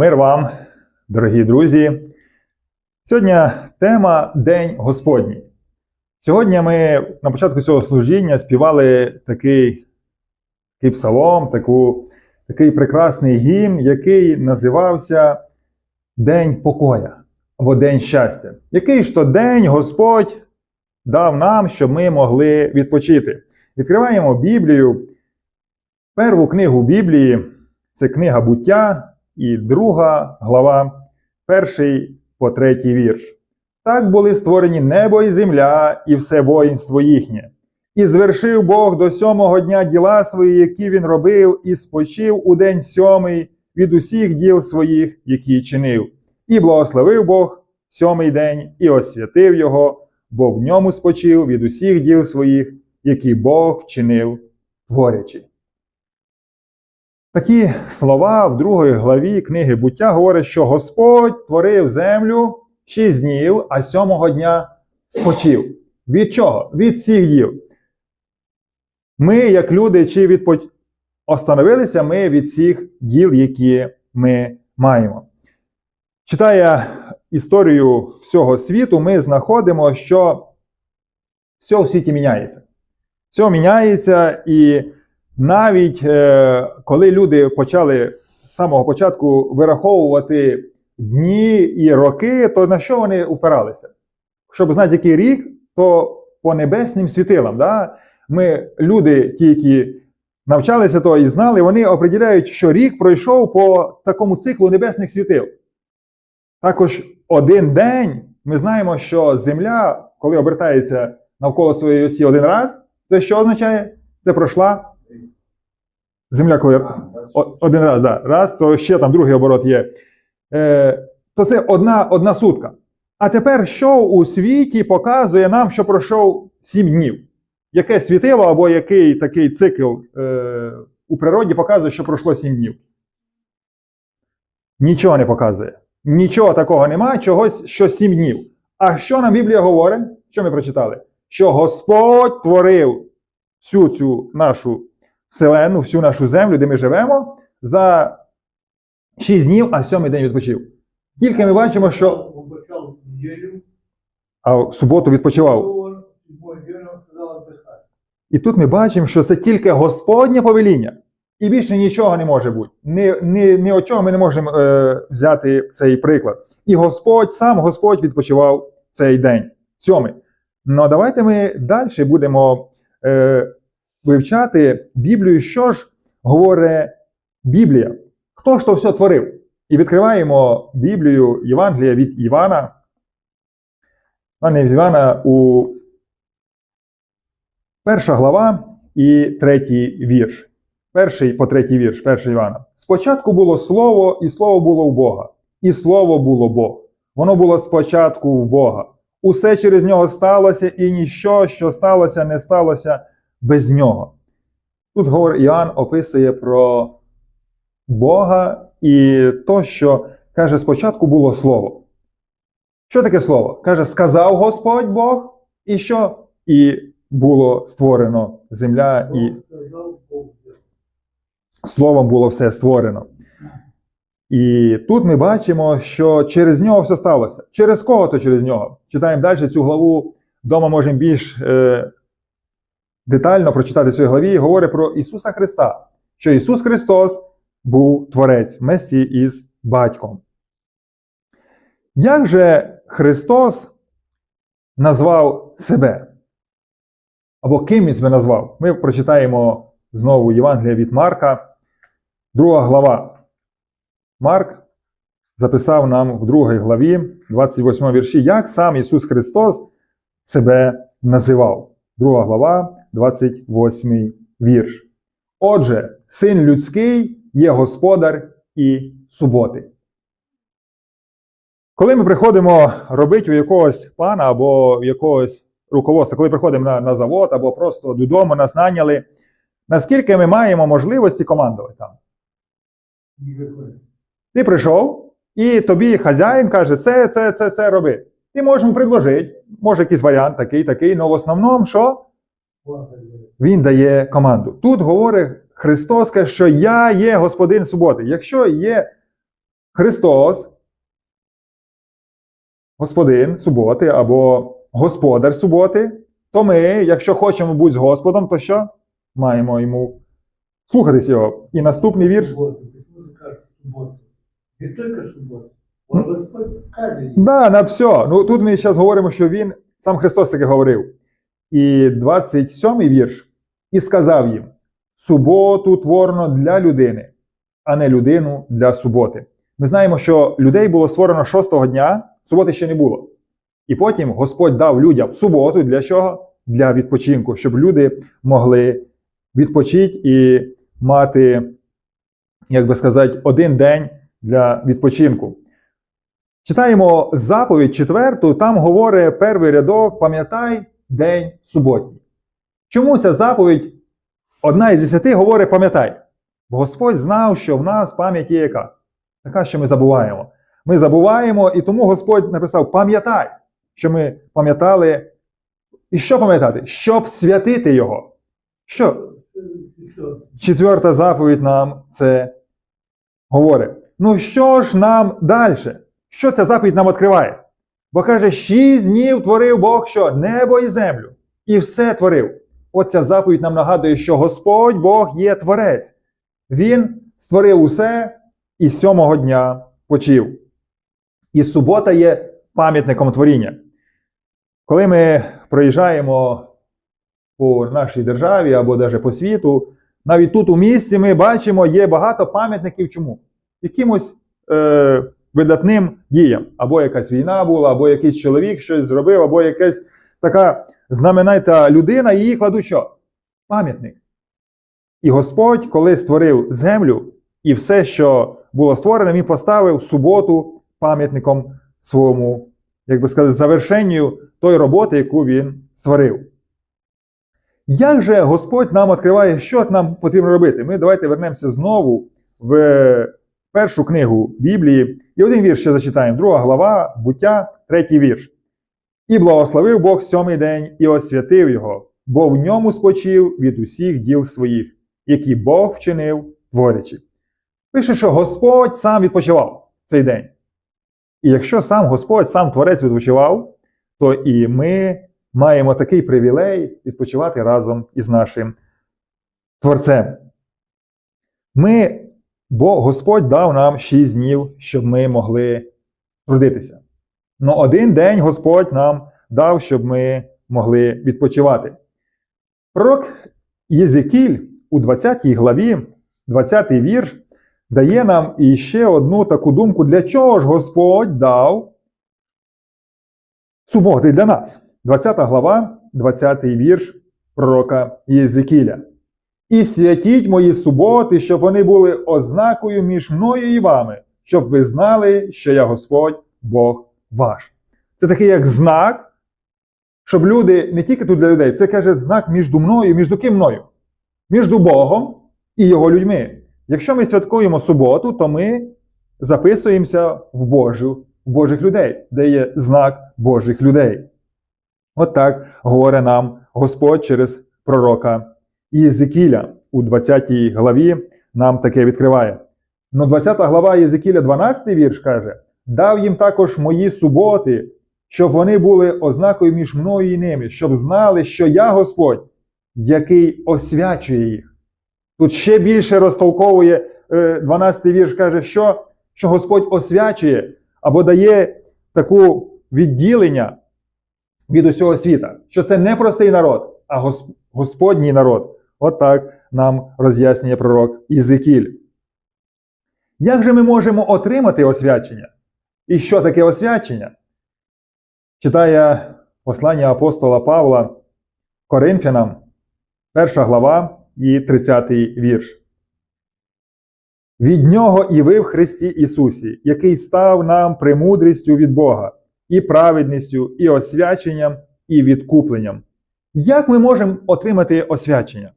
Мир вам, дорогі друзі. Сьогодні тема День Господній. Сьогодні ми на початку цього служіння співали такий, такий псалом, таку, такий прекрасний гімн, який називався День покоя або День щастя. Який ж то день Господь дав нам, щоб ми могли відпочити. Відкриваємо Біблію. Перву книгу Біблії це книга буття і друга глава, перший по третій вірш. Так були створені небо і земля, і все воїнство їхнє. І звершив Бог до сьомого дня діла свої, які він робив, і спочив у день сьомий від усіх діл своїх, які чинив. І благословив Бог сьомий день, і освятив його, бо в ньому спочив від усіх діл своїх, які Бог вчинив, творячи. Такі слова в другій главі книги буття говорять, що Господь творив землю шість днів, а сьомого дня спочив. Від чого? Від всіх діл. Ми, як люди, чи відпо... остановилися ми від всіх діл, які ми маємо. Читає історію всього світу, ми знаходимо, що все у світі міняється. Все міняється, і навіть е, коли люди почали з самого початку вираховувати дні і роки, то на що вони упиралися? Щоб знати, який рік, то по небесним світилам. Да? Ми, люди, ті, які навчалися то і знали, вони определяють, що рік пройшов по такому циклу небесних світил. Також один день ми знаємо, що Земля, коли обертається навколо своєї осі один раз, це що означає? Це пройшла Земля, коли один раз, да, раз, то ще там другий оборот є. Е, то це одна, одна сутка. А тепер що у світі показує нам, що пройшов сім днів? Яке світило або який такий цикл е, у природі показує, що пройшло сім днів? Нічого не показує. Нічого такого немає, чогось, що сім днів. А що нам Біблія говорить? Що ми прочитали? Що Господь творив всю цю нашу вселену, всю нашу землю, де ми живемо, за шість днів, а сьомий день відпочив. Тільки ми бачимо, що а в суботу відпочивав. І тут ми бачимо, що це тільки Господнє повеління. І більше нічого не може бути. Ні, ні, ні от чого ми не можемо е, взяти цей приклад. І Господь, сам Господь відпочивав цей день. Сьомий. Ну давайте ми далі будемо е, вивчати Біблію, що ж говорить Біблія. Хто ж то все творив? І відкриваємо Біблію Євангелія від Івана. Івана від Івана у перша глава і третій вірш. Перший по третій вірш, перший Івана. Спочатку було слово, і слово було у Бога, і слово було Бог. Воно було спочатку в Бога. Усе через нього сталося, і ніщо, що сталося, не сталося без нього. Тут говорить Іоанн описує про Бога і то, що каже, спочатку було слово. Що таке слово? Каже, сказав Господь Бог, і що? І було створено земля, і словом було все створено. І тут ми бачимо, що через нього все сталося. Через кого то через нього? Читаємо далі цю главу. Вдома можемо більш е, детально прочитати в цій главі. Говорить про Ісуса Христа, що Ісус Христос був Творець вместе із батьком. Як же Христос назвав себе? Або ким він себе назвав? Ми прочитаємо знову Євангелія від Марка, друга глава. Марк записав нам в другій главі, 28 вірші, як сам Ісус Христос себе називав. Друга глава, 28 вірш. Отже, син людський є господар і суботи. Коли ми приходимо робити у якогось пана або в якогось руководства, коли приходимо на, на завод або просто додому, нас наняли, наскільки ми маємо можливості командувати там? Ти прийшов, і тобі хазяїн каже, це, це, це, це роби. Ти можеш йому предложити, може якийсь варіант такий, такий, але в основному що? Він дає команду. Тут говорить Христос, каже, що я є господин суботи. Якщо є Христос, Господин суботи або Господар суботи, то ми, якщо хочемо бути з Господом, то що? Маємо йому слухатись його. І наступний вірш. Не только суббота. Господь каждый день. Да, над все. Ну тут ми зараз говоримо, що він, сам Христос таки говорив. І 27-й вірш. І сказав їм: суботу творено для людини, а не людину для суботи. Ми знаємо, що людей було створено шостого дня, суботи ще не було. І потім Господь дав людям суботу для чого? Для відпочинку, щоб люди могли відпочити і мати, як би сказати, один день для відпочинку. Читаємо заповідь четверту, там говорить перший рядок, пам'ятай день суботній. Чому ця заповідь одна із десяти говорить пам'ятай? Бо Господь знав, що в нас пам'ять є яка? Така, що ми забуваємо. Ми забуваємо, і тому Господь написав: пам'ятай, що ми пам'ятали. І що пам'ятати? Щоб святити його. Що? Четверта заповідь нам це говорить. Ну що ж нам далі? Що ця заповідь нам відкриває? Бо каже, шість днів творив Бог що? Небо і землю. І все творив. От ця заповідь нам нагадує, що Господь Бог є творець. Він створив усе і сьомого дня почив. І субота є пам'ятником творіння. Коли ми проїжджаємо по нашій державі або навіть по світу, навіть тут у місті ми бачимо, є багато пам'ятників чому? Якимось е, видатним діям. Або якась війна була, або якийсь чоловік щось зробив, або якась така знаменита людина, її кладуть що? Пам'ятник. І Господь, коли створив землю і все, що було створене, він поставив суботу пам'ятником своєму, як би сказати, завершенню тої роботи, яку він створив. Як же Господь нам відкриває, що нам потрібно робити? Ми давайте вернемося знову в першу книгу Біблії. І один вірш ще зачитаємо. Друга глава, буття, третій вірш. І благословив Бог сьомий день і освятив його, бо в ньому спочив від усіх діл своїх, які Бог вчинив, творячи. Пише, що Господь сам відпочивав цей день. І якщо сам Господь, сам Творець відпочивав, то і ми маємо такий привілей відпочивати разом із нашим Творцем. Ми, бо Господь дав нам шість днів, щоб ми могли трудитися. Ну один день Господь нам дав, щоб ми могли відпочивати. Пророк Єзекіль у 20 главі, 20 вірш, дає нам іще одну таку думку, для чого ж Господь дав суботи для нас. 20 глава, 20 вірш пророка Єзекіля. І святіть мої суботи, щоб вони були ознакою між мною і вами, щоб ви знали, що я Господь Бог ваш. Це такий як знак, щоб люди, не тільки тут для людей, це каже знак між мною, між ким мною? Між Богом і його людьми. Якщо ми святкуємо суботу, то ми записуємося в Божу, в Божих людей, де є знак Божих людей. От так говорить нам Господь через пророка Єзекіля у 20 главі нам таке відкриває. Ну, 20 глава Єзекіля, 12 вірш каже: дав їм також мої суботи, щоб вони були ознакою між мною і ними, щоб знали, що я Господь, який освячує їх. Тут ще більше розтолковує 12 вірш, каже, що, що Господь освячує або дає таку відділення від усього світа, що це не простий народ, а Господній народ. От так нам роз'яснює пророк Ізекіль. Як же ми можемо отримати освячення? І що таке освячення? Читає послання апостола Павла Коринфянам, перша глава і 30 вірш. Від нього і ви в Христі Ісусі, який став нам премудрістю від Бога, і праведністю, і освяченням, і відкупленням. Як ми можемо отримати освячення?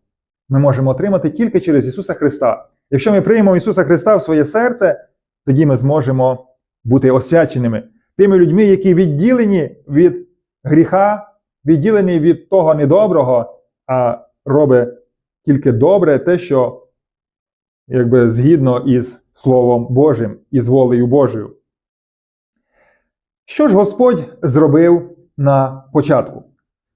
Ми можемо отримати тільки через Ісуса Христа. Якщо ми приймемо Ісуса Христа в своє серце, тоді ми зможемо бути освяченими тими людьми, які відділені від гріха, відділені від того недоброго, а робить тільки добре те, що якби згідно із Словом Божим і з волею Божою. Що ж Господь зробив на початку?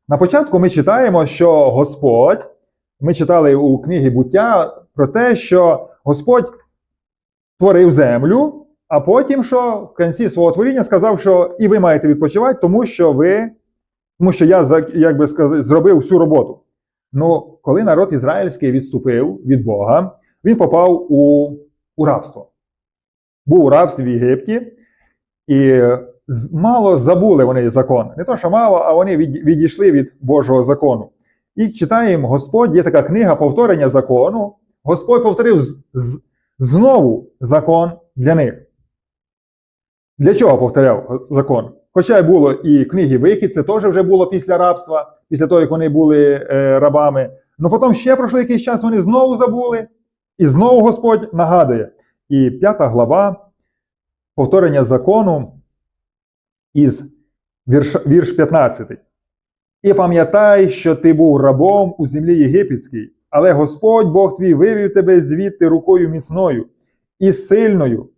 На початку ми читаємо, що Господь, ми читали у книгі буття про те, що Господь творив землю, а потім, що в кінці свого творіння сказав, що і ви маєте відпочивати, тому що ви, тому що я як би сказати, зробив всю роботу. Ну, коли народ ізраїльський відступив від Бога, він попав у, у рабство. Був у рабстві в Єгипті, і мало забули вони закон. Не то, що мало, а вони відійшли від Божого закону. І читаємо, Господь, є така книга повторення закону. Господь повторив знову закон для них. Для чого повторяв закон? Хоча й було і книги Вихід, це теж вже було після рабства, після того, як вони були е, рабами. Ну потім ще пройшло якийсь час, вони знову забули, і знову Господь нагадує. І п'ята глава повторення закону із вірш, вірш 15. І пам'ятай, що ти був рабом у землі єгипетській, але Господь Бог твій вивів тебе звідти рукою міцною і сильною,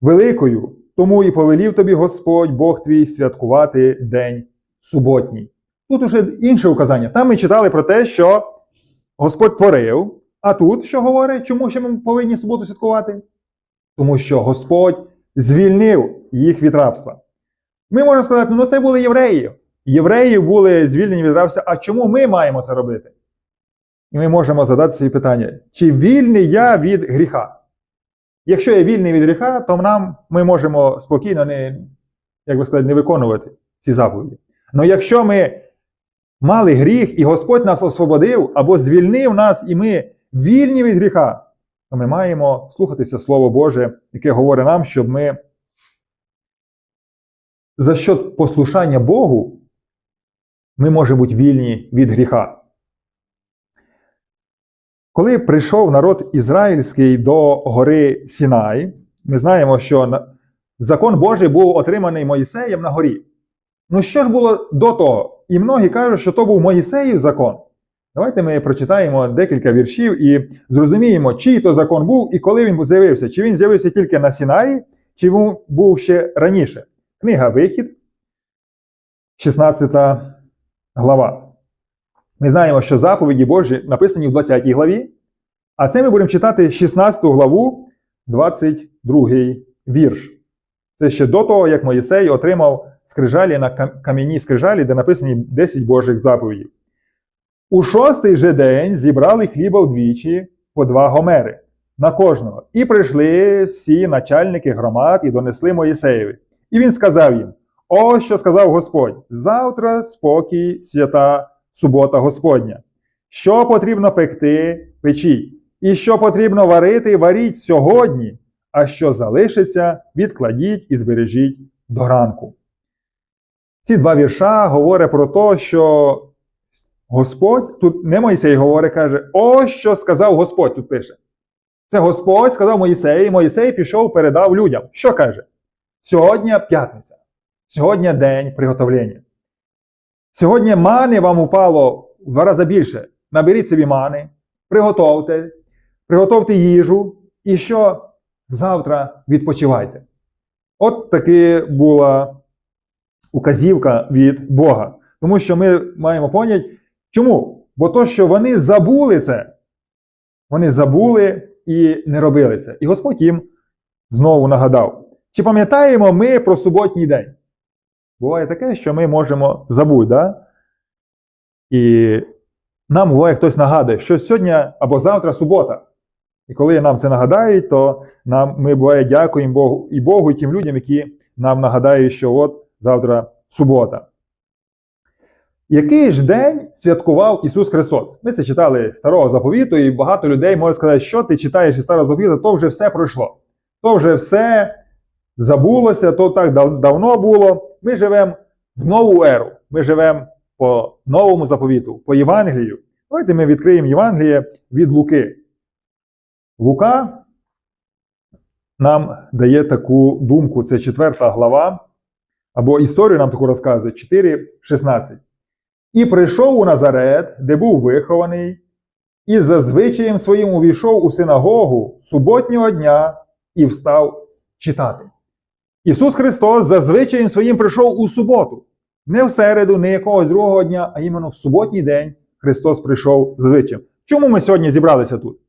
великою, тому і повелів тобі Господь Бог твій святкувати день суботній. Тут уже інше указання. Там ми читали про те, що Господь творив, а тут що говорить, чому ще ми повинні суботу святкувати? Тому що Господь звільнив їх від рабства. Ми можемо сказати, ну це були євреї. Євреї були звільнені від рабства, а чому ми маємо це робити? І ми можемо задати собі питання: чи вільний я від гріха? Якщо я вільний від гріха, то нам ми можемо спокійно не, як би сказати, не виконувати ці заповіді. Але якщо ми мали гріх, і Господь нас освободив або звільнив нас, і ми вільні від гріха, то ми маємо слухатися Слово Боже, яке говорить нам, щоб ми за що послушання Богу ми можемо бути вільні від гріха. Коли прийшов народ ізраїльський до гори Сінай, ми знаємо, що закон Божий був отриманий Моїсеєм на горі. Ну що ж було до того? І многі кажуть, що то був Моїсеїв закон. Давайте ми прочитаємо декілька віршів і зрозуміємо, чий то закон був і коли він з'явився. Чи він з'явився тільки на Сінаї, чи він був ще раніше. Книга Вихід, 16 глава. Ми знаємо, що заповіді Божі написані в 20 главі, а це ми будемо читати 16 главу, 22 вірш. Це ще до того, як Моїсей отримав скрижалі на кам'яній скрижалі, де написані 10 Божих заповідей. У шостий же день зібрали хліба вдвічі по два гомери на кожного. І прийшли всі начальники громад і донесли Моїсеєві. І він сказав їм: Ось що сказав Господь: завтра спокій, свята субота Господня. Що потрібно пекти, печіть, і що потрібно варити, варіть сьогодні, а що залишиться, відкладіть і збережіть до ранку. Ці два вірша говорять про те, що Господь, тут не Моїсей говорить, каже, ось що сказав Господь, тут пише. Це Господь сказав Моїсею, і Моїсей пішов, передав людям. Що каже? Сьогодні п'ятниця, сьогодні день приготовлення. Сьогодні мани вам упало в два рази більше. Наберіть собі мани, приготовте, приготовте їжу, і що завтра відпочивайте. От таки була указівка від Бога. Тому що ми маємо поняти, чому? Бо то, що вони забули це, вони забули і не робили це. І Господь їм знову нагадав. Чи пам'ятаємо ми про суботній день? Буває таке, що ми можемо забути, да? І нам буває хтось нагадує, що сьогодні або завтра субота. І коли нам це нагадають, то нам, ми буває дякуємо Богу і Богу, і тим людям, які нам нагадають, що от завтра субота. Який ж день святкував Ісус Христос? Ми це читали старого заповіту, і багато людей можуть сказати, що ти читаєш із старого заповіту, то вже все пройшло. То вже все забулося, то так дав- давно було. Ми живемо в нову еру. Ми живемо по новому заповіту, по Євангелію. Давайте ми відкриємо Євангеліє від Луки. Лука нам дає таку думку, це четверта глава, або історію нам таку розказує 4.16. І прийшов у Назарет, де був вихований, і за звичаєм своїм увійшов у синагогу суботнього дня і встав читати. Ісус Христос за звичаєм своїм прийшов у суботу. Не в середу, не якогось другого дня, а іменно в суботній день Христос прийшов з звичаєм. Чому ми сьогодні зібралися тут?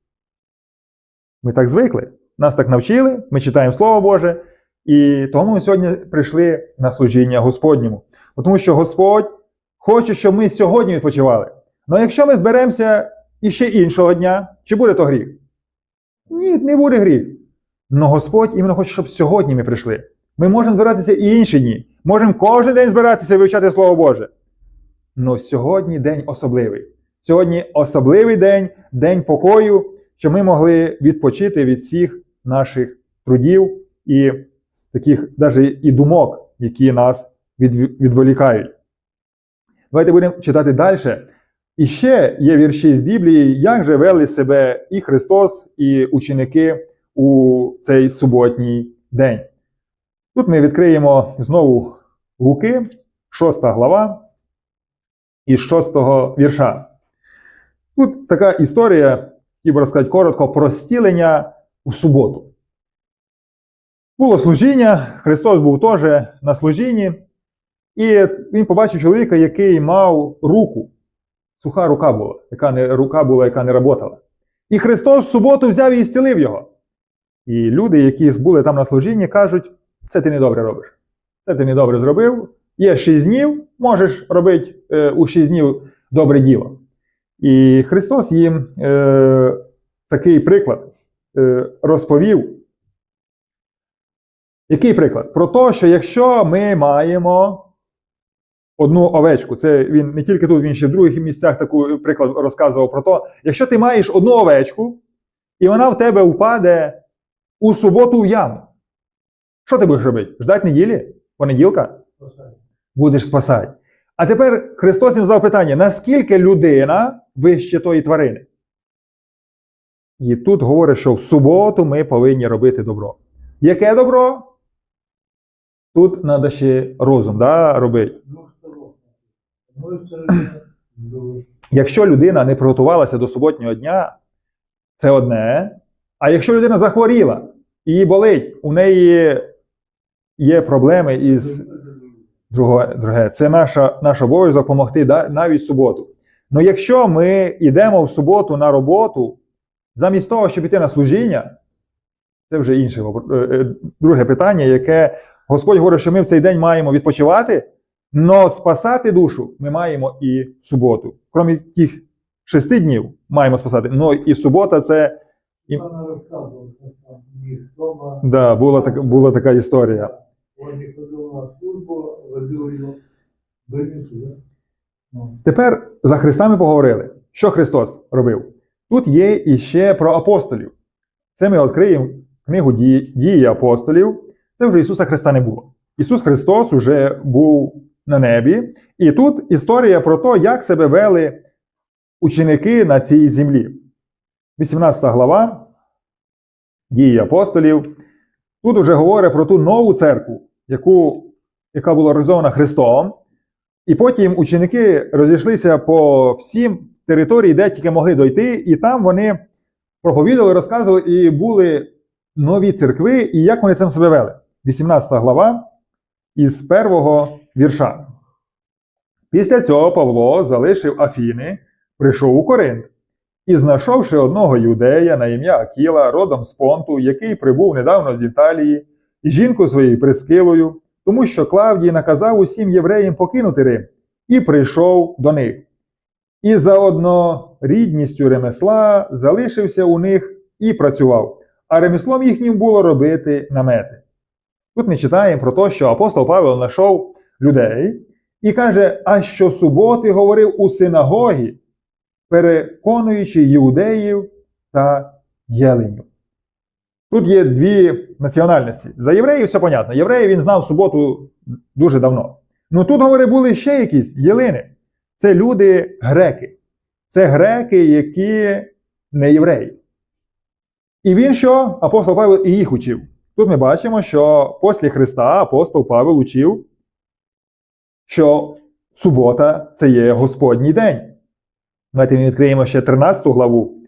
Ми так звикли. Нас так навчили, ми читаємо Слово Боже, і тому ми сьогодні прийшли на служіння Господньому. Тому що Господь хоче, щоб ми сьогодні відпочивали. Але якщо ми зберемося іще іншого дня, чи буде то гріх? Ні, не буде гріх. Но Господь іменно хоче, щоб сьогодні ми прийшли. Ми можемо збиратися і інші дні. Можемо кожен день збиратися і вивчати Слово Боже. Но сьогодні день особливий. Сьогодні особливий день, день покою, щоб ми могли відпочити від всіх наших трудів і таких навіть і думок, які нас відволікають. Давайте будемо читати далі. І ще є вірші з Біблії, як же вели себе і Христос, і ученики у цей суботній день. Тут ми відкриємо знову Луки, 6 глава, із 6 вірша. Тут така історія, хотів би розказати коротко, про стілення у суботу. Було служіння, Христос був теж на служінні, і він побачив чоловіка, який мав руку. Суха рука була, яка не рука була, яка не працювала. І Христос в суботу взяв і зцілив його. І люди, які були там на служінні, кажуть: це ти недобре робиш. Це ти недобре зробив. Є шість днів, можеш робити е, у шість днів добре діло. І Христос їм е, такий приклад е, розповів. Який приклад? Про те, що якщо ми маємо одну овечку, це він не тільки тут, він ще в других місцях таку приклад розказував про те, якщо ти маєш одну овечку, і вона в тебе впаде у суботу в яму, що ти будеш робити? Ждать неділі? Понеділка? Будеш спасати. А тепер Христос їм задав питання: наскільки людина вище тої тварини? І тут говорить, що в суботу ми повинні робити добро. Яке добро? Тут треба ще розум да, робити. Якщо людина не приготувалася до суботнього дня, це одне. А якщо людина захворіла і її болить, у неї є проблеми із друге, друге. це наша, наш обов'язок допомогти да, навіть в суботу. Ну якщо ми йдемо в суботу на роботу, замість того, щоб йти на служіння, це вже інше е, е, друге питання, яке Господь говорить, що ми в цей день маємо відпочивати, але спасати душу ми маємо і в суботу. Крім тих шести днів маємо спасати. Ну і субота це І- да, була, така, була така історія. Ну, Тепер за Христа ми поговорили. Що Христос робив? Тут є іще про апостолів. Це ми відкриємо книгу «Дії- дії апостолів. Це вже Ісуса Христа не було. Ісус Христос вже був на небі. І тут історія про те, як себе вели ученики на цій землі. 18 глава дії апостолів. Тут вже говорить про ту нову церкву, яку, яка була організована Христом. І потім ученики розійшлися по всім території, де тільки могли дойти, і там вони проповідали, розказували, і були нові церкви, і як вони цим себе вели. 18 глава із першого вірша. Після цього Павло залишив Афіни, прийшов у Коринт і, знайшовши одного юдея на ім'я Акіла, родом з Понту, який прибув недавно з Італії, і жінку своєю прискилою, тому що Клавдій наказав усім євреям покинути Рим, і прийшов до них. І за однорідністю ремесла залишився у них і працював, а ремеслом їхнім було робити намети. Тут ми читаємо про те, що апостол Павел знайшов людей і каже, а що суботи говорив у синагогі, переконуючи іудеїв та єленів. Тут є дві національності. За євреїв все понятно. Євреї він знав суботу дуже давно. Ну тут, говорить, були ще якісь єлини. Це люди греки. Це греки, які не євреї. І він що? Апостол Павел і їх учив. Тут ми бачимо, що після Христа апостол Павел учив, що субота це є Господній день. Давайте ми відкриємо ще 13 главу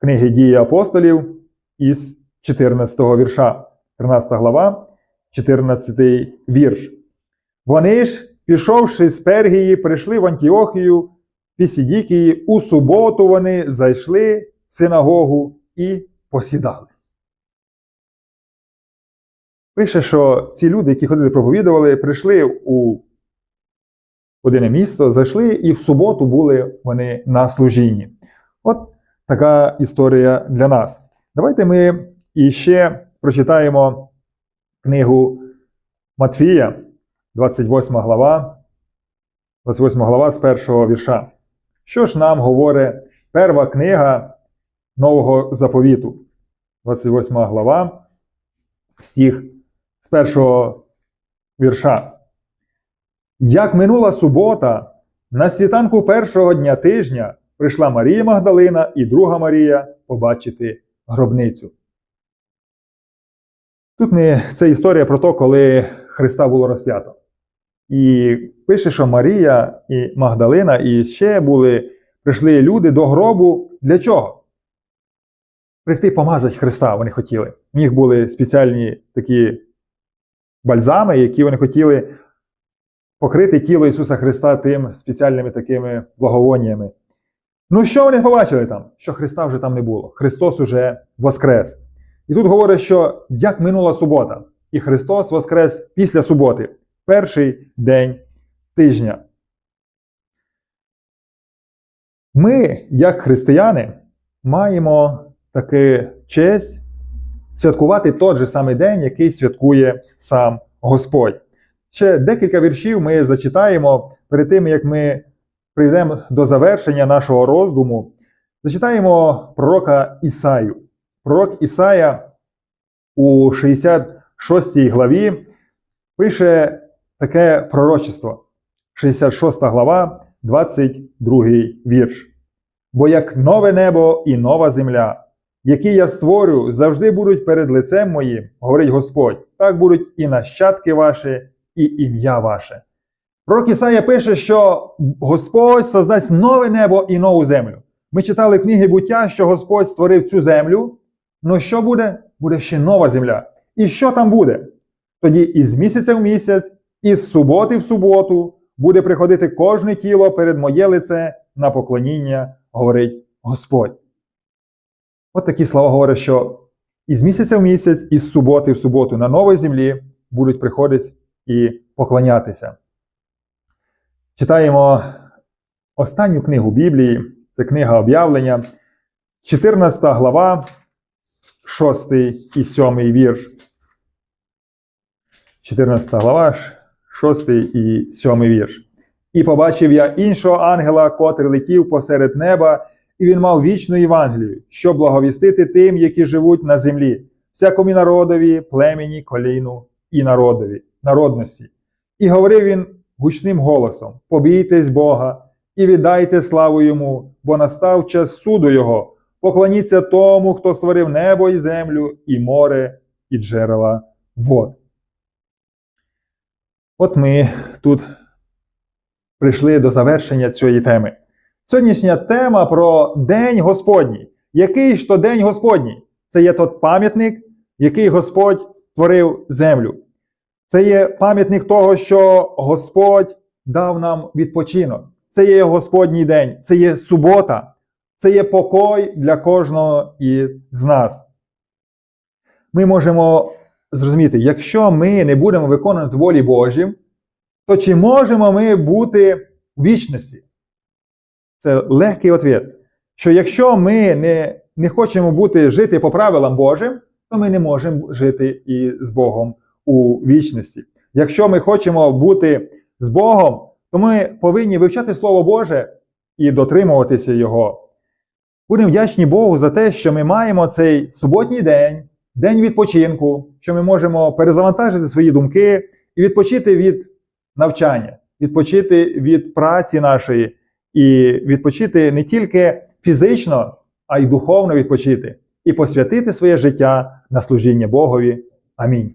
книги Дії апостолів із 14 вірша. 13 глава, 14 вірш. Вони ж, пішовши з Пергії, прийшли в Антіохію, Пісідікії, у суботу вони зайшли в синагогу і посідали. Пише, що ці люди, які ходили проповідували, прийшли у одне місто, зайшли і в суботу були вони на служінні. От така історія для нас. Давайте ми іще прочитаємо книгу Матфія, 28 глава, 28 глава з першого вірша. Що ж нам говорить перша книга Нового заповіту, 28 глава, стих з першого вірша. Як минула субота, на світанку першого дня тижня прийшла Марія Магдалина і друга Марія побачити гробницю. Тут ми, це історія про те, коли Христа було розп'ято. І пише, що Марія і Магдалина, і ще були, прийшли люди до гробу. Для чого? Прийти помазати Христа вони хотіли. У них були спеціальні такі бальзами, які вони хотіли покрити тіло Ісуса Христа тим спеціальними такими благовоннями. Ну, що вони побачили там? Що Христа вже там не було. Христос уже воскрес. І тут говорить, що як минула субота, і Христос воскрес після суботи, перший день тижня. Ми, як християни, маємо таку честь святкувати той же самий день, який святкує сам Господь. Ще декілька віршів ми зачитаємо перед тим, як ми прийдемо до завершення нашого роздуму. Зачитаємо пророка Ісаю. Пророк Ісая у 66 главі пише таке пророчество. 66 глава, 22 вірш. Бо як нове небо і нова земля, які я створю, завжди будуть перед лицем моїм, говорить Господь, так будуть і нащадки ваші, і ім'я ваше. Пророк Ісая пише, що Господь создасть нове небо і нову землю. Ми читали книги буття, що Господь створив цю землю. Ну що буде? Буде ще нова земля. І що там буде? Тоді із місяця в місяць, із суботи в суботу буде приходити кожне тіло перед моє лице на поклоніння, говорить Господь. От такі слова говорять, що із місяця в місяць, із суботи в суботу на новій землі будуть приходити і поклонятися. Читаємо останню книгу Біблії, це книга об'явлення, 14 глава, 6 і 7 вірш. 14 глава, 6 і 7 вірш. І побачив я іншого ангела, котрий летів посеред неба, і він мав вічну Євангелію, щоб благовістити тим, які живуть на землі, всякому народові, племені, коліну і народові, народності. І говорив він гучним голосом: Побійтесь Бога і віддайте славу йому, бо настав час суду Його. Поклоніться тому, хто створив небо і землю, і море, і джерела вод. От ми тут прийшли до завершення цієї теми. Сьогоднішня тема про День Господній. Який ж то День Господній? Це є тот пам'ятник, який Господь творив землю. Це є пам'ятник того, що Господь дав нам відпочинок. Це є Господній день, це є субота, це є покой для кожного із нас. Ми можемо зрозуміти, якщо ми не будемо виконувати волі Божі, то чи можемо ми бути в вічності? Це легкий відповідь. Що якщо ми не, не хочемо бути жити по правилам Божим, то ми не можемо жити і з Богом у вічності. Якщо ми хочемо бути з Богом, то ми повинні вивчати Слово Боже і дотримуватися Його. Будемо вдячні Богу за те, що ми маємо цей суботній день, день відпочинку, що ми можемо перезавантажити свої думки і відпочити від навчання, відпочити від праці нашої, і відпочити не тільки фізично, а й духовно відпочити, і посвятити своє життя на служіння Богові. Амінь.